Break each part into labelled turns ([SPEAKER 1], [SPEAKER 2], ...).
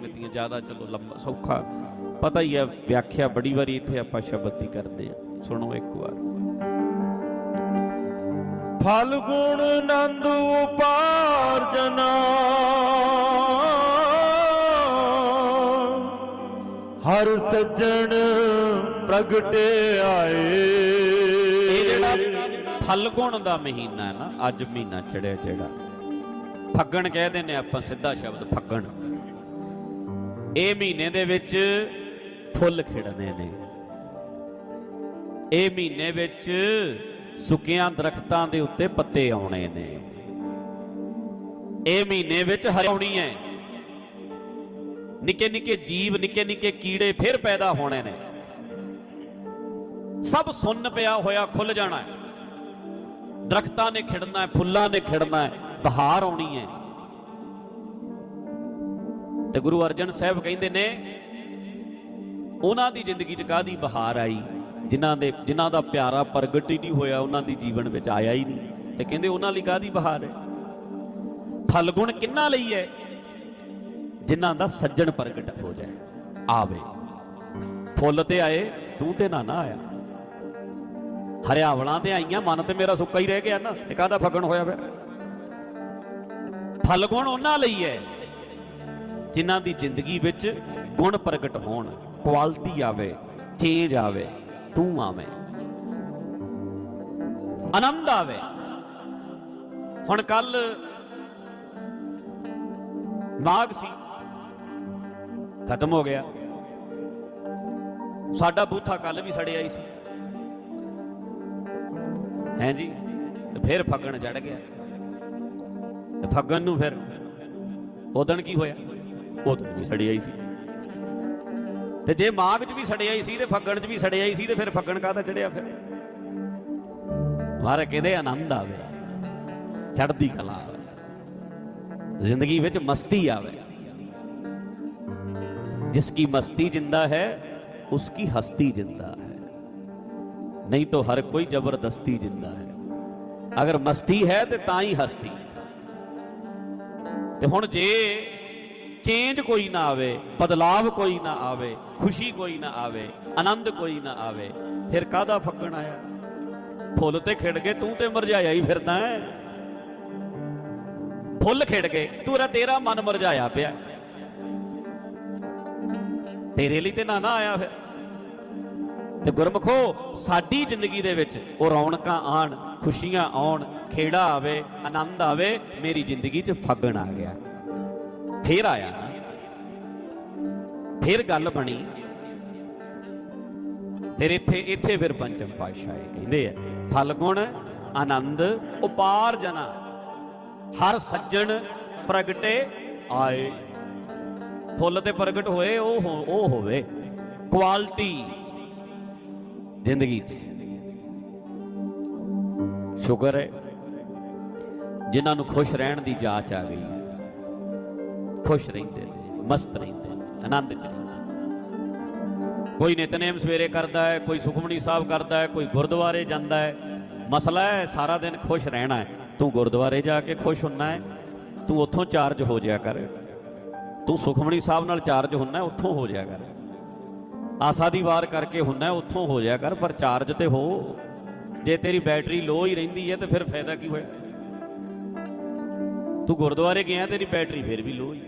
[SPEAKER 1] ਪੰਕਤੀਆਂ ਜ਼ਿਆਦਾ ਚਲੋ ਲੰਬਾ, ਸੌਖਾ। ਪਤਾ ਹੀ ਹੈ, ਵਿਆਖਿਆ ਬੜੀ ਵਾਰੀ ਇੱਥੇ ਆਪਾਂ ਸ਼ਬਦ ਦੀ ਕਰਦੇ ਆ ਸੁਣੋ ਇੱਕ ਵਾਰ।
[SPEAKER 2] ਫਲ ਗੁਣ ਆਨੰਦ ਉਪਾਰਜਨਾ ਹਰ ਸੱਜਣ ਪ੍ਰਗਟੇ ਆਏ।
[SPEAKER 1] ਇਹ ਜਿਹੜਾ ਫਲਗੁਣ ਦਾ ਮਹੀਨਾ ਹੈ ਨਾ, ਅੱਜ ਮਹੀਨਾ ਚੜਿਆ ਜਿਹੜਾ। ਫੱਗਣ ਕਹਿੰਦੇ ਨੇ ਆਪਾਂ, ਸਿੱਧਾ ਸ਼ਬਦ ਫੱਗਣ। ਇਹ ਮਹੀਨੇ ਦੇ ਵਿੱਚ ਫੁੱਲ ਖਿੜਨੇ ਨੇ। ਇਹ ਮਹੀਨੇ ਵਿੱਚ ਸੁੱਕੀਆਂ ਦਰਖਤਾਂ ਦੇ ਉੱਤੇ ਪੱਤੇ ਆਉਣੇ ਨੇ। ਇਹ ਮਹੀਨੇ ਵਿੱਚ ਹਰਿਆਉਣੀ ਹੈ। ਨਿੱਕੇ ਨਿੱਕੇ ਜੀਵ ਨਿੱਕੇ ਨਿੱਕੇ ਕੀੜੇ ਫਿਰ ਪੈਦਾ ਹੋਣੇ ਨੇ। ਸਭ ਸੁੰਨ ਪਿਆ ਹੋਇਆ ਖੁੱਲ ਜਾਣਾ ਹੈ। ਦਰਖਤਾਂ ਨੇ ਖਿੜਨਾ ਹੈ, ਫੁੱਲਾਂ ਨੇ ਖਿੜਨਾ ਹੈ, ਬਹਾਰ ਆਉਣੀ ਹੈ। ਤੇ ਗੁਰੂ ਅਰਜਨ ਸਾਹਿਬ ਕਹਿੰਦੇ ਨੇ, ਉਹਨਾਂ ਦੀ ਜ਼ਿੰਦਗੀ 'ਚ ਕਾਦੀ ਬਹਾਰ ਆਈ? ਜਿਨ੍ਹਾਂ ਦੇ, ਜਿਨ੍ਹਾਂ ਦਾ ਪਿਆਰਾ ਪ੍ਰਗਟ ਹੀ ਨਹੀਂ ਹੋਇਆ, ਉਹਨਾਂ ਦੀ ਜੀਵਨ ਵਿੱਚ ਆਇਆ ਹੀ ਨਹੀਂ। ਤੇ ਕਹਿੰਦੇ ਉਹਨਾਂ ਲਈ ਕਾਦੀ ਬਹਾਰ ਹੈ? ਫਲਗੁਣ ਕਿੰਨਾ ਲਈ ਹੈ? ਜਿਨ੍ਹਾਂ ਦਾ ਸੱਜਣ ਪ੍ਰਗਟ ਹੋ ਜਾਏ, ਆਵੇ। ਫੁੱਲ ਤੇ ਆਏ ਤੂੰ ਤੇ ਨਾ ਨਾ ਆਇਆ। ਹਰਿਆਵਲਾਂ ਤੇ ਆਈਆਂ, ਮਨ ਤੇ ਮੇਰਾ ਸੁੱਕਾ ਹੀ ਰਹਿ ਗਿਆ ਨਾ, ਤੇ ਕਾਹਦਾ ਫਗਣ ਹੋਇਆ ਫਿਰ? ਫਲਗੁਣ ਉਹਨਾਂ ਲਈ ਹੈ। ਜਿਨ੍ਹਾਂ ਦੀ ਜ਼ਿੰਦਗੀ ਵਿੱਚ ਗੁਣ ਪ੍ਰਗਟ ਹੋਣ, ਕੁਆਲਿਟੀ ਆਵੇ ਚੇਂਜ ਆਵੇ, ਤੂੰ ਆਵੇਂ। ਆਨੰਦ ਆਵੇ। ਹੁਣ ਕੱਲ ਨਾਗ ਸੀ। ਖਤਮ ਹੋ ਗਿਆ। ਸਾਡਾ ਬੂਥਾ ਕੱਲ ਵੀ ਸੜਿਆ ਹੀ ਸੀ। ਹੈਂ ਜੀ? ਤੇ ਫਿਰ ਫੱਗਣ ਚੜ ਗਿਆ। ਤੇ ਫੱਗਣ ਨੂੰ ਫਿਰ ਉਦਣ ਕੀ ਹੋਇਆ? ਉਦਣ ਵੀ ਸੜਿਆ ਹੀ ਸੀ। ਤੇ ਜੇ ਮਾਘ 'ਚ ਵੀ ਸੜਿਆ ਹੀ ਸੀ ਤੇ ਫੱਗਣ 'ਚ ਵੀ ਸੜਿਆ ਹੀ ਸੀ ਤੇ ਫਿਰ ਫੱਗਣ ਕਾਹਦਾ ਚੜਿਆ ਫਿਰ? ਮਾਰੇ ਕਹਿੰਦੇ ਆਨੰਦ ਆਵੇ, ਚੜ੍ਹਦੀ ਕਲਾ ਆਵੇ, ਜ਼ਿੰਦਗੀ ਵਿੱਚ ਮਸਤੀ ਆਵੇ। ਜਿਸ ਕੀ ਮਸਤੀ ਜਿੰਦਾ ਹੈ ਉਸ ਕੀ ਹਸਤੀ ਜਿੰਦਾ ਹੈ। ਨਹੀਂ ਤਾਂ ਹਰ ਕੋਈ ਜ਼ਬਰਦਸਤੀ ਜਿੰਦਾ ਹੈ। ਅਗਰ ਮਸਤੀ ਹੈ ਤੇ ਤਾਂ ਹੀ ਹਸਤੀ। ਤੇ ਹੁਣ ਜੇ ਚੇਂਜ ਕੋਈ ਨਾ ਆਵੇ, ਬਦਲਾਵ ਕੋਈ ਨਾ ਆਵੇ, ਖੁਸ਼ੀ ਕੋਈ ਨਾ ਆਵੇ, ਆਨੰਦ ਕੋਈ ਨਾ ਆਵੇ, ਫਿਰ ਕਾਹਦਾ ਫੱਗਣ ਆਇਆ? ਫੁੱਲ ਤੇ ਖਿੜ ਗਏ, ਤੂੰ ਤੇ ਮਰਜਾਇਆ ਹੀ ਫਿਰਦਾ ਹੈ। ਫੁੱਲ ਖਿੜ ਗਏ, ਤੂੰ ਤੇਰਾ ਮਨ ਮਰਜਾਇਆ ਪਿਆ। ਤੇਰੇ ਲਈ ਤੇ ਨਾ ਨਾ ਆਇਆ ਫਿਰ। ਤੇ ਗੁਰਮਖੋ, ਸਾਡੀ ਜ਼ਿੰਦਗੀ ਦੇ ਵਿੱਚ ਉਹ ਰੌਣਕਾਂ ਆਣ, ਖੁਸ਼ੀਆਂ ਆਉਣ, ਖੇੜਾ ਆਵੇ, ਆਨੰਦ ਆਵੇ, ਮੇਰੀ ਜ਼ਿੰਦਗੀ 'ਚ ਫੱਗਣ ਆ ਗਿਆ। ਫੇਰ ਆਇਆ। ਨਾ ਫਿਰ ਗੱਲ ਬਣੀ। ਫਿਰ ਇੱਥੇ ਇੱਥੇ ਫਿਰ ਪੰਚਮ ਪਾਤਸ਼ਾਹ ਇਹ ਕਹਿੰਦੇ ਆ ਫਲਗੁਣ ਆਨੰਦ, ਉਪਾਰ ਜਨਾ, ਹਰ ਸੱਜਣ ਪ੍ਰਗਟੇ ਆਏ। ਫੁੱਲ ਤੇ ਪ੍ਰਗਟ ਹੋਏ, ਉਹ ਹੋ- ਉਹ ਹੋਵੇ। ਕੁਆਲਿਟੀ, ਜ਼ਿੰਦਗੀ 'ਚ। ਸ਼ੁਕਰ ਹੈ, ਜਿਨ੍ਹਾਂ ਨੂੰ ਖੁਸ਼ ਰਹਿਣ ਦੀ ਜਾਚ ਆ ਗਈ। ਖੁਸ਼ ਰਹਿੰਦੇ ਨੇ, ਮਸਤ ਰਹਿੰਦੇ ਨੇ, ਆਨੰਦ 'ਚ ਰਹਿੰਦੇ ਕੋਈ ਨਿਤਨੇਮ ਸਵੇਰੇ ਕਰਦਾ ਹੈ, ਕੋਈ ਸੁਖਮਣੀ ਸਾਹਿਬ ਕਰਦਾ ਹੈ, ਕੋਈ ਗੁਰਦੁਆਰੇ ਜਾਂਦਾ ਹੈ। ਮਸਲਾ ਹੈ, ਸਾਰਾ ਦਿਨ ਖੁਸ਼ ਰਹਿਣਾ ਹੈ। ਤੂੰ ਗੁਰਦੁਆਰੇ ਜਾ ਕੇ ਖੁਸ਼ ਹੁੰਨਾ ਹੈ, ਤੂੰ ਉੱਥੋਂ ਚਾਰਜ ਹੋ ਜਾਇਆ ਕਰ। ਤੂੰ ਸੁਖਮਣੀ ਸਾਹਿਬ ਨਾਲ ਚਾਰਜ ਹੁੰਨਾ ਉੱਥੋਂ ਹੋ ਜਾਇਆ ਕਰ। ਆਸਾ ਦੀ ਵਾਰ ਕਰਕੇ ਹੁੰਨਾ ਉੱਥੋਂ ਹੋ ਜਾਇਆ ਕਰ, ਪਰ ਚਾਰਜ ਤੇ ਹੋ। ਜੇ ਤੇਰੀ ਬੈਟਰੀ ਲੋ ਹੀ ਰਹਿੰਦੀ ਹੈ, ਤੇ ਫਿਰ ਫਾਇਦਾ ਕੀ ਹੋਇਆ? ਤੂੰ ਗੁਰਦੁਆਰੇ ਗਿਆ, ਤੇਰੀ ਬੈਟਰੀ ਫਿਰ ਵੀ ਲੋ ਹੀ।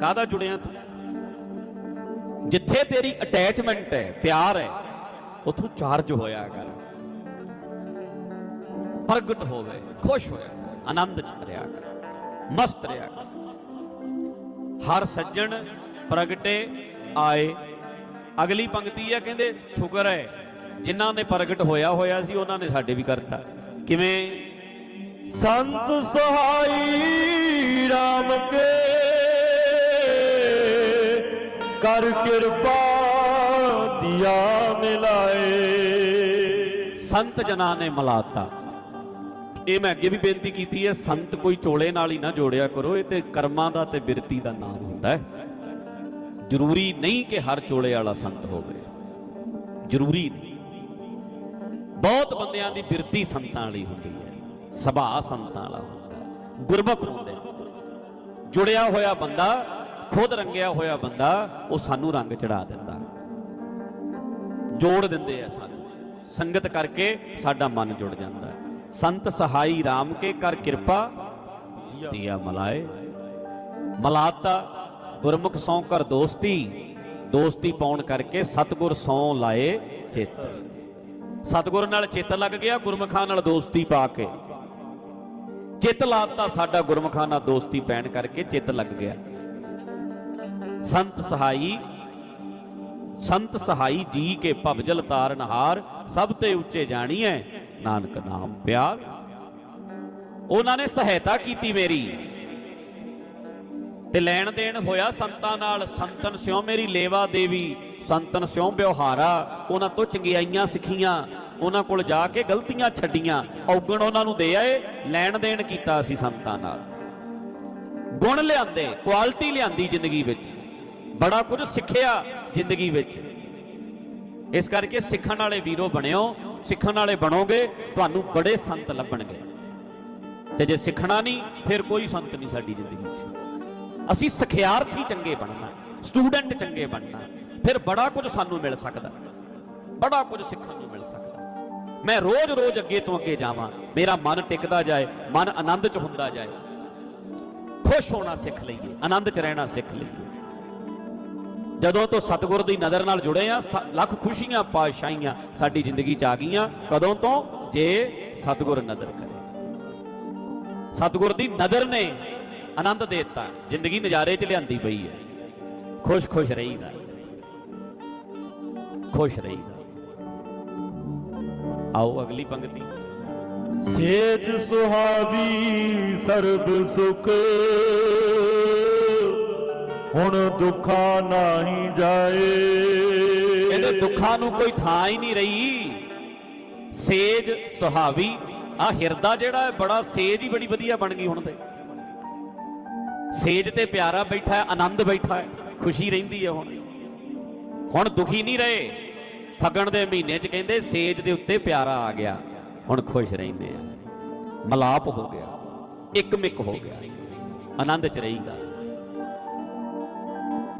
[SPEAKER 1] ਕਾਹਦਾ ਜੁੜਿਆ ਤੂੰ? ਜਿੱਥੇ ਤੇਰੀ ਅਟੈਚਮੈਂਟ ਹੈ, ਪਿਆਰ ਹੈ, ਉਥੋਂ ਚਾਰਜ ਹੋਇਆ ਕਰ। ਪ੍ਰਗਟ ਹੋਵੇ, ਖੁਸ਼ ਹੋਇਆ ਆਨੰਦ ਚ ਰਿਹਾ ਕਰ, ਮਸਤ ਰਿਹਾ ਕਰ। ਹਰ ਸੱਜਣ ਪ੍ਰਗਟੇ ਆਏ। ਅਗਲੀ ਪੰਕਤੀ ਹੈ ਕਹਿੰਦੇ ਸ਼ੁਕਰ ਹੈ, ਜਿਨ੍ਹਾਂ ਨੇ ਪ੍ਰਗਟ ਹੋਇਆ ਹੋਇਆ ਸੀ, ਉਹਨਾਂ ਨੇ ਸਾਡੇ ਵੀ ਕਰਤਾ। ਕਿਵੇਂ?
[SPEAKER 2] ਸੰਤ ਸਹਾਈ RAM ਕੇ ਕਰ ਕਿਰਪਾ ਦਿਆ ਮਿਲਾਏ।
[SPEAKER 1] ਸੰਤ ਜਨਾਂ ਨੇ ਮਲਾਤਾ। ਇਹ ਮੈਂ ਅੱਗੇ ਵੀ ਬੇਨਤੀ ਕੀਤੀ ਹੈ, ਸੰਤ ਕੋਈ ਚੋਲੇ ਨਾਲ ਹੀ ਨਾ ਜੋੜਿਆ ਕਰੋ, ਇਹ ਤੇ ਕਰਮਾਂ ਦਾ ਤੇ ਬਿਰਤੀ ਦਾ ਨਾਮ ਹੁੰਦਾ ਹੈ। ਜ਼ਰੂਰੀ ਨਹੀਂ ਕਿ ਹਰ ਚੋਲੇ ਵਾਲਾ ਸੰਤ ਹੋਵੇ। ਜ਼ਰੂਰੀ ਨਹੀਂ। ਬਹੁਤ ਬੰਦਿਆਂ ਦੀ ਬਿਰਤੀ ਸੰਤਾਂ ਵਾਲੀ ਹੁੰਦੀ ਹੈ। ਸੁਭਾਅ ਸੰਤਾਂ ਵਾਲਾ ਹੁੰਦਾ ਹੈ। ਗੁਰਮੁਖ ਹੁੰਦੇ ਜੁੜਿਆ ਹੋਇਆ ਬੰਦਾ ਖੁਦ ਰੰਗਿਆ ਹੋਇਆ ਬੰਦਾ, ਉਹ ਸਾਨੂੰ ਰੰਗ ਚੜਾ ਦਿੰਦਾ। ਜੋੜ ਦਿੰਦੇ ਆ ਸਾਨੂੰ। ਸੰਗਤ ਕਰਕੇ ਸਾਡਾ ਮਨ ਜੁੜ ਜਾਂਦਾ। ਹੈ ਸੰਤ ਸਹਾਈ RAM ਕੇ ਕਰ ਕਿਰਪਾ, ਦੀਆ ਮਲਾਏ। ਮਲਾਤਾ, ਗੁਰਮੁਖ ਸੌ ਕਰ ਦੋਸਤੀ ਦੋਸਤੀ ਪਾਉਣ ਕਰਕੇ ਸਤਗੁਰ ਸੌ ਲਾਏ ਚਿੱਤ। ਸਤਗੁਰ ਨਾਲ ਚਿੱਤ ਲੱਗ ਗਿਆ, ਗੁਰਮੁਖਾਂ ਨਾਲ ਦੋਸਤੀ ਪਾ ਕੇ। ਚਿੱਤ ਲਾਤਾ ਸਾਡਾ ਗੁਰਮੁਖਾਂ ਨਾਲ ਦੋਸਤੀ ਪੈਣ ਕਰਕੇ ਚਿੱਤ ਲੱਗ ਗਿਆ। ਸੰਤ ਸਹਾਈ ਸੰਤ ਸਹਾਈ ਜੀ ਕੇ ਭਵਜਲ ਤਾਰਨਹਾਰ ਸਭ ਤੇ ਉੱਚੇ ਜਾਣੀ ਜਾਣੀਐ ਨਾਨਕ ਨਾਮ ਪਿਆਰ। ਉਹਨਾਂ ਨੇ ਸਹਾਇਤਾ ਕੀਤੀ ਮੇਰੀ। ਤੇ ਲੈਣ ਦੇਣ ਹੋਇਆ ਸੰਤਾਂ ਨਾਲ, ਸੰਤਨ ਸਿਓ ਮੇਰੀ ਲੇਵਾ ਦੇਵੀ, ਸੰਤਨ ਸਿਓ ਵਿਵਹਾਰਾ ਉਹਨਾਂ ਤੋਂ ਚੰਗਿਆਈਆਂ ਸਿੱਖੀਆਂ, ਉਹਨਾਂ ਕੋਲ ਜਾ ਕੇ ਗਲਤੀਆਂ ਛੱਡੀਆਂ, ਔਗਣ ਉਹਨਾਂ ਨੂੰ ਦੇ ਆਏ, ਲੈਣ ਦੇਣ ਕੀਤਾ ਅਸੀਂ ਸੰਤਾਂ ਨਾਲ। ਗੁਣ ਲਿਆਂਦੇ, ਕੁਆਲਿਟੀ ਲਿਆਂਦੀ ਜ਼ਿੰਦਗੀ ਵਿੱਚ। ਬੜਾ ਕੁਝ ਸਿੱਖਿਆ ਜ਼ਿੰਦਗੀ ਵਿੱਚ। ਇਸ ਕਰਕੇ ਸਿੱਖਣ ਵਾਲੇ ਵੀਰੋ ਬਣਿਓ, ਸਿੱਖਣ ਵਾਲੇ ਬਣੋਗੇ, ਤੁਹਾਨੂੰ ਬੜੇ ਸੰਤ ਲੱਭਣਗੇ। ਤੇ ਜੇ ਸਿੱਖਣਾ ਨਹੀਂ, ਫਿਰ ਕੋਈ ਸੰਤ ਨਹੀਂ ਸਾਡੀ ਜ਼ਿੰਦਗੀ 'ਚ ਅਸੀਂ ਸਿਖਿਆਰਥੀ ਚੰਗੇ ਬਣਨਾ, ਸਟੂਡੈਂਟ ਚੰਗੇ ਬਣਨਾ, ਫਿਰ ਬੜਾ ਕੁਝ ਸਾਨੂੰ ਮਿਲ ਸਕਦਾ। ਬੜਾ ਕੁਝ ਸਿੱਖਣ ਨੂੰ ਮਿਲ ਸਕਦਾ। ਮੈਂ ਰੋਜ਼-ਰੋਜ਼ ਅੱਗੇ ਤੋਂ ਅੱਗੇ ਜਾਵਾਂ। ਮੇਰਾ ਮਨ ਟਿਕਦਾ ਜਾਏ, ਮਨ ਆਨੰਦ 'ਚ ਹੁੰਦਾ ਜਾਏ। ਖੁਸ਼ ਹੋਣਾ ਸਿੱਖ ਲਈਏ, ਆਨੰਦ 'ਚ ਰਹਿਣਾ ਸਿੱਖ ਲਈਏ। ਜਦੋਂ ਤੋਂ ਸਤਿਗੁਰ ਦੀ ਨਜ਼ਰ ਨਾਲ ਜੁੜੇ ਆ ਲੱਖ ਖੁਸ਼ੀਆਂ, ਪਾਤਸ਼ਾਹੀਆਂ ਸਾਡੀ ਜ਼ਿੰਦਗੀ 'ਚ ਆ ਗਈਆਂ, ਕਦੋਂ ਤੋਂ? ਜੇ ਸਤਿਗੁਰ ਨਜ਼ਰ ਕਰੇ। ਸਤਿਗੁਰ ਦੀ ਨਜ਼ਰ ਨੇ ਆਨੰਦ ਦੇ ਦਿੱਤਾ, ਜ਼ਿੰਦਗੀ ਨਜ਼ਾਰੇ 'ਚ ਲਿਆਂਦੀ ਪਈ ਹੈ। ਖੁਸ਼-ਖੁਸ਼ ਰਹੀਦਾ। ਖੁਸ਼ ਰਹੀਦਾ। ਆਓ ਅਗਲੀ ਪੰਕਤੀ।
[SPEAKER 2] ਸੇਜ ਸੁਹਾਵੀ ਸਰਬ ਸੁਖ। ਹੁਣ ਦੁੱਖਾ ਨਾਹੀ ਜਾਏ।
[SPEAKER 1] ਇਹਦੇ ਦੁੱਖਾਂ ਨੂੰ ਕੋਈ ਥਾਂ ਹੀ ਨਹੀਂ ਰਹੀ। ਸੇਜ ਸੁਹਾਵੀ। ਆ ਹਿਰਦਾ ਜਿਹੜਾ ਹੈ, ਬੜਾ ਸੇਜ ਹੀ ਬੜੀ ਵਧੀਆ ਬਣ ਗਈ ਹੁਣ ਤੇ। ਸੇਜ ਤੇ ਪਿਆਰਾ ਬੈਠਾ ਹੈ, ਆਨੰਦ ਬੈਠਾ ਹੈ, ਖੁਸ਼ੀ ਰਹਿੰਦੀ ਹੈ ਹੁਣ। ਹੁਣ ਦੁਖੀ ਨਹੀਂ ਰਹੇ। ਫਗਣ ਦੇ ਮਹੀਨੇ 'ਚ ਕਹਿੰਦੇ ਸੇਜ ਦੇ ਉੱਤੇ ਪਿਆਰਾ ਆ ਗਿਆ। ਹੁਣ ਖੁਸ਼ ਰਹਿੰਦੇ ਆ। ਮਲਾਪ ਹੋ ਗਿਆ। ਇੱਕ ਮਿੱਕ ਹੋ ਗਿਆ। ਆਨੰਦ 'ਚ ਰਹੀਦਾ।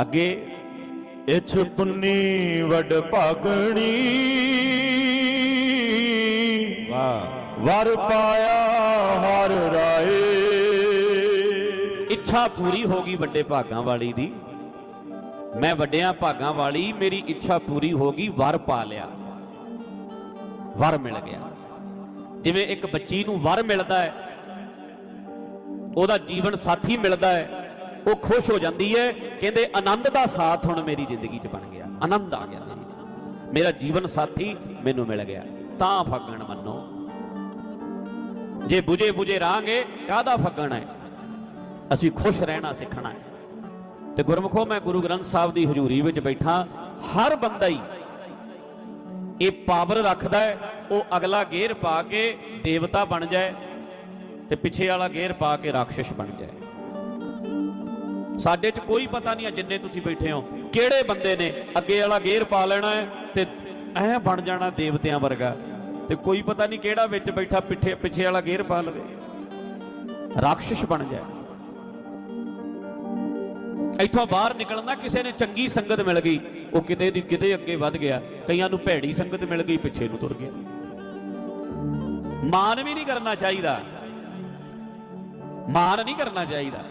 [SPEAKER 1] ਅੱਗੇ
[SPEAKER 2] ਇਛ ਪੁੰਨੀ ਵਡ ਭਾਗਣੀ
[SPEAKER 1] ਵਾਹ।
[SPEAKER 2] ਵਰ ਪਾਇਆ ਹਰ ਰਾਏ।
[SPEAKER 1] ਇੱਛਾ ਪੂਰੀ ਹੋ ਗਈ ਵੱਡੇ ਭਾਗਾਂ ਵਾਲੀ ਦੀ। ਮੈਂ ਵੱਡਿਆਂ ਭਾਗਾਂ ਵਾਲੀ ਮੇਰੀ ਇੱਛਾ ਪੂਰੀ ਹੋ ਗਈ ਵਰ ਪਾ ਲਿਆ। ਵਰ ਮਿਲ ਗਿਆ। ਜਿਵੇਂ ਇੱਕ ਬੱਚੀ ਨੂੰ ਵਰ ਮਿਲਦਾ ਹੈ ਉਹਦਾ ਜੀਵਨ ਸਾਥੀ ਮਿਲਦਾ ਹੈ ਉਹ ਖੁਸ਼ ਹੋ ਜਾਂਦੀ ਹੈ, ਕਹਿੰਦੇ ਆਨੰਦ ਦਾ ਸਾਥ ਹੁਣ ਮੇਰੀ ਜ਼ਿੰਦਗੀ 'ਚ ਬਣ ਗਿਆ। ਆਨੰਦ ਆ ਗਿਆ। ਮੇਰਾ ਜੀਵਨ ਸਾਥੀ ਮੈਨੂੰ ਮਿਲ ਗਿਆ। ਤਾਂ ਫੱਗਣ ਮੰਨੋ। ਜੇ 부ਜੇ 부ਜੇ ਰਾਂਗੇ, ਕਾਹਦਾ ਫੱਗਣ ਹੈ? ਅਸੀਂ ਖੁਸ਼ ਰਹਿਣਾ ਸਿੱਖਣਾ ਹੈ। ਤੇ ਗੁਰਮੁਖੋ, ਮੈਂ ਗੁਰੂ ਗ੍ਰੰਥ ਸਾਹਿਬ ਦੀ ਹਜ਼ੂਰੀ ਵਿੱਚ ਬੈਠਾ। ਹਰ ਬੰਦਾ ਹੀ ਇਹ ਪਾਵਰ ਰੱਖਦਾ ਹੈ। ਉਹ ਅਗਲਾ ਗੇਰ ਪਾ ਕੇ ਦੇਵਤਾ ਬਣ ਜਾਏ ਤੇ ਪਿੱਛੇ ਵਾਲਾ ਗੇਰ ਪਾ ਕੇ ਰਾਖਸ਼ ਬਣ ਜਾਏ। ਸਾਡੇ 'ਚ ਕੋਈ ਪਤਾ ਨਹੀਂ ਹੈ ਜਿੰਨੇ ਤੁਸੀਂ ਬੈਠੇ ਹੋ, ਕਿਹੜੇ ਬੰਦੇ ਨੇ, ਅੱਗੇ ਵਾਲਾ ਗੇਰ ਪਾ ਲੈਣਾ ਹੈ ਤੇ ਐ ਬਣ ਜਾਣਾ ਦੇਵਤਿਆਂ ਵਰਗਾ। ਤੇ ਕੋਈ ਪਤਾ ਨਹੀਂ ਕਿਹੜਾ ਵਿੱਚ ਬੈਠਾ ਪਿੱਛੇ ਪਿੱਛੇ ਵਾਲਾ ਗੇਅਰ ਪਾ ਲਵੇ। ਰਾਖਸ਼ ਬਣ ਜਾਏ। ਇੱਥੋਂ ਬਾਹਰ ਨਿਕਲਣਾ ਕਿਸੇ ਨੇ ਚੰਗੀ ਸੰਗਤ ਮਿਲ ਗਈ, ਉਹ ਕਿਤੇ ਦੀ ਕਿਤੇ ਅੱਗੇ ਵੱਧ ਗਿਆ। ਕਈਆਂ ਨੂੰ ਭੈੜੀ ਸੰਗਤ ਮਿਲ ਗਈ, ਪਿੱਛੇ ਨੂੰ ਤੁਰ ਗਿਆ ਮਾਨ ਵੀ ਨਹੀਂ ਕਰਨਾ ਚਾਹੀਦਾ। ਮਾਨ ਨਹੀਂ ਕਰਨਾ ਚਾਹੀਦਾ।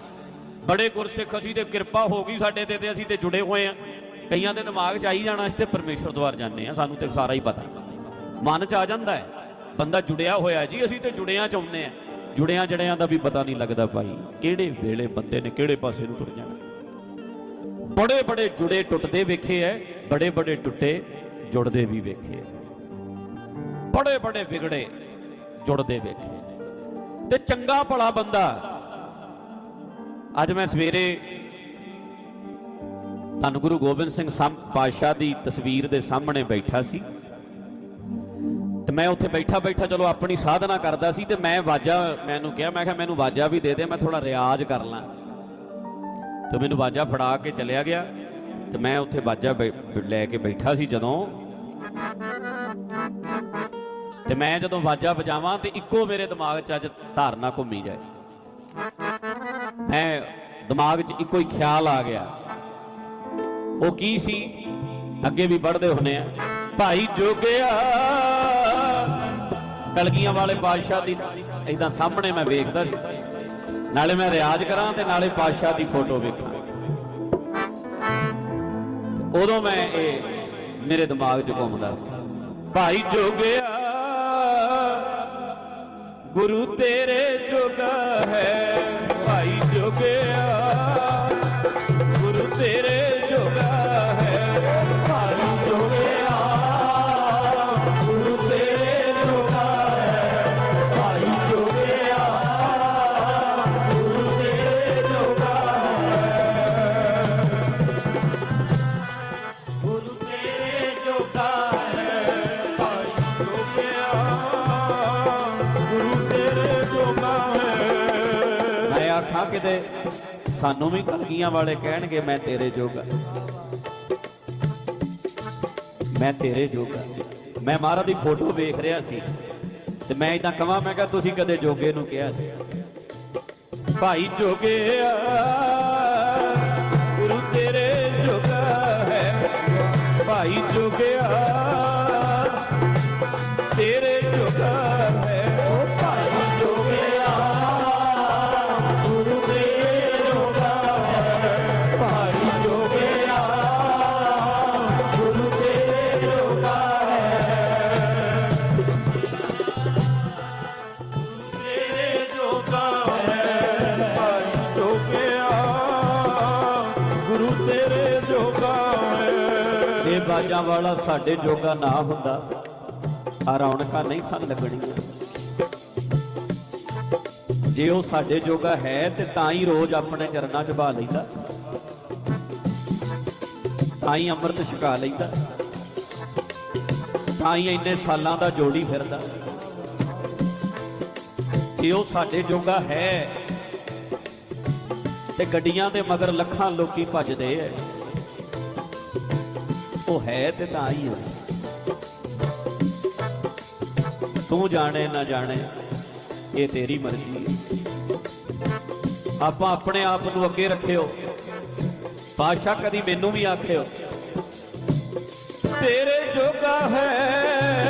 [SPEAKER 1] ਬੜੇ ਗੁਰਸਿੱਖ ਅਸੀਂ ਤੇ ਕਿਰਪਾ ਹੋ ਗਈ ਸਾਡੇ ਤੇ ਤੇ ਅਸੀਂ ਤੇ ਜੁੜੇ ਹੋਏ ਆ। ਕਈਆਂ ਦੇ ਦਿਮਾਗ 'ਚ ਆਈ ਜਾਣਾ, ਅਸੀਂ ਤੇ ਪਰਮੇਸ਼ਰ ਦਵਾਰ ਜਾਂਦੇ ਆ, ਸਾਨੂੰ ਤੇ ਸਾਰਾ ਹੀ ਪਤਾ। ਮਨ 'ਚ ਆ ਜਾਂਦਾ ਹੈ, ਬੰਦਾ ਜੁੜਿਆ ਹੋਇਆ ਜੀ, ਅਸੀਂ ਤੇ ਜੁੜਿਆਂ 'ਚ ਆਉਂਦੇ ਆ। ਜੁੜਿਆਂ ਜੜਿਆਂ ਦਾ ਵੀ ਪਤਾ ਨਹੀਂ ਲੱਗਦਾ ਭਾਈ, ਕਿਹੜੇ ਵੇਲੇ ਬੰਦੇ ਨੇ ਕਿਹੜੇ ਪਾਸੇ ਨੂੰ ਤੁਰ ਜਾਣਾ। ਬੜੇ ਬੜੇ ਜੁੜੇ ਟੁੱਟਦੇ ਵੇਖੇ ਐ, ਬੜੇ ਬੜੇ ਟੁੱਟੇ ਜੁੜਦੇ ਵੀ ਵੇਖੇ ਬੜੇ ਬੜੇ ਵਿਗੜੇ ਜੁੜਦੇ ਵੇਖੇ ਤੇ ਚੰਗਾ ਭਲਾ ਬੰਦਾ ਅੱਜ ਮੈਂ ਸਵੇਰੇ ਧੰਨ ਗੁਰੂ ਗੋਬਿੰਦ ਸਿੰਘ ਸਾਹਿਬ ਪਾਤਸ਼ਾਹ ਦੀ ਤਸਵੀਰ ਦੇ ਸਾਹਮਣੇ ਬੈਠਾ ਸੀ। ਤੇ ਮੈਂ ਉੱਥੇ ਬੈਠਾ ਬੈਠਾ ਚਲੋ ਆਪਣੀ ਸਾਧਨਾ ਕਰਦਾ ਸੀ ਤੇ ਮੈਂ ਵਾਜਾ ਮੈਨੂੰ ਕਿਹਾ, ਮੈਂ ਕਿਹਾ ਮੈਨੂੰ ਵਾਜਾ ਵੀ ਦੇ ਦੇ, ਮੈਂ ਥੋੜਾ ਰਿਆਜ਼ ਕਰ ਲਾਂ। ਤੇ ਮੈਨੂੰ ਵਾਜਾ ਫੜਾ ਕੇ ਚਲਿਆ ਗਿਆ ਤੇ ਮੈਂ ਉੱਥੇ ਵਾਜਾ ਬੈ- ਲੈ ਕੇ ਬੈਠਾ ਸੀ ਜਦੋਂ। ਤੇ ਮੈਂ ਜਦੋਂ ਵਾਜਾ ਵਜਾਵਾਂ ਤੇ ਇੱਕੋ ਮੇਰੇ ਦਿਮਾਗ 'ਚ ਅੱਜ ਧਾਰਨਾ ਘੁੰਮੀ ਜਾਏ। ਮੈਂ ਦਿਮਾਗ 'ਚ ਇੱਕੋ ਹੀ ਖਿਆਲ ਆ ਗਿਆ। ਉਹ ਕੀ ਸੀ? ਅੱਗੇ ਵੀ ਪੜ੍ਹਦੇ ਹੁੰਨੇ ਆ। ਭਾਈ ਜੋਗਿਆ, ਕਲਗੀਆਂ ਵਾਲੇ ਬਾਦਸ਼ਾਹ ਦੀ ਇਦਾਂ ਸਾਹਮਣੇ ਮੈਂ ਵੇਖਦਾ ਸੀ। ਨਾਲੇ ਮੈਂ ਰਿਆਜ਼ ਕਰਾਂ ਤੇ ਨਾਲੇ ਬਾਦਸ਼ਾਹ ਦੀ ਫੋਟੋ ਵੇਖਾਂ। ਉਦੋਂ ਮੈਂ ਇਹ ਮੇਰੇ ਦਿਮਾਗ 'ਚ ਘੁੰਮਦਾ ਸੀ। ਭਾਈ ਜੋਗਿਆ, ਗੁਰੂ ਤੇਰੇ ਜੋਗਾ ਹੈ। ਭਾਈ ਜੋਗਿਆ ਗੁਰੂ ਤੇਰੇ ਸਾਨੂੰ ਵੀ ਕਲਗੀਆਂ ਵਾਲੇ ਕਹਿਣਗੇ, ਮੈਂ ਤੇਰੇ ਜੋਗਾ ਮੈਂ ਤੇਰੇ ਜੋਗਾ ਮੈਂ ਮਹਾਰਾਜ ਦੀ ਫੋਟੋ ਵੇਖ ਰਿਹਾ ਸੀ ਤੇ ਮੈਂ ਇਦਾਂ ਕਹਾਂ ਮੈਂ ਕਿਹਾ ਤੁਸੀਂ ਕਦੇ ਜੋਗੇ ਨੂੰ ਕਿਹਾ ਸੀ। ਭਾਈ ਜੋਗੇ ਗੁਰੂ ਵਾਲਾ ਸਾਡੇ ਜੋਗਾ ਨਾ ਹੁੰਦਾ, ਆ ਰੌਣਕਾਂ ਨਹੀਂ ਸਨ ਲੱਗਣੀਆਂ। ਜੇ ਉਹ ਸਾਡੇ ਜੋਗਾ ਹੈ ਤੇ ਤਾਂ ਹੀ ਰੋਜ਼ ਆਪਣੇ ਚਰਨਾਂ 'ਚ ਬਾ ਲੈਂਦਾ ਤਾਂ ਹੀ ਅੰਮ੍ਰਿਤ ਛਕਾ ਲੈਂਦਾ ਤਾਂ ਹੀ ਇੰਨੇ ਸਾਲਾਂ ਦਾ ਜੋੜੀ ਫਿਰਦਾ। ਜੇ ਉਹ ਸਾਡੇ ਜੋਗਾ ਹੈ ਤੇ ਗੱਡੀਆਂ ਦੇ ਮਗਰ ਲੱਖਾਂ ਲੋਕੀ ਭੱਜਦੇ ਐ। ਉਹ ਹੈ ਤੇ ਤਾਂ ਹੀ ਹੈ। ਤੂੰ ਜਾਣੇ ਨਾ ਜਾਣੇ, ਇਹ ਤੇਰੀ ਮਰਜ਼ੀ ਹੈ। ਆਪਾਂ ਆਪਣੇ ਆਪ ਨੂੰ ਅੱਗੇ ਰੱਖਿਓ। ਪਾਸ਼ਾ ਕਦੀ ਮੈਨੂੰ ਵੀ ਆਖਿਓ, ਤੇਰੇ ਜੋਗਾ ਹੈ।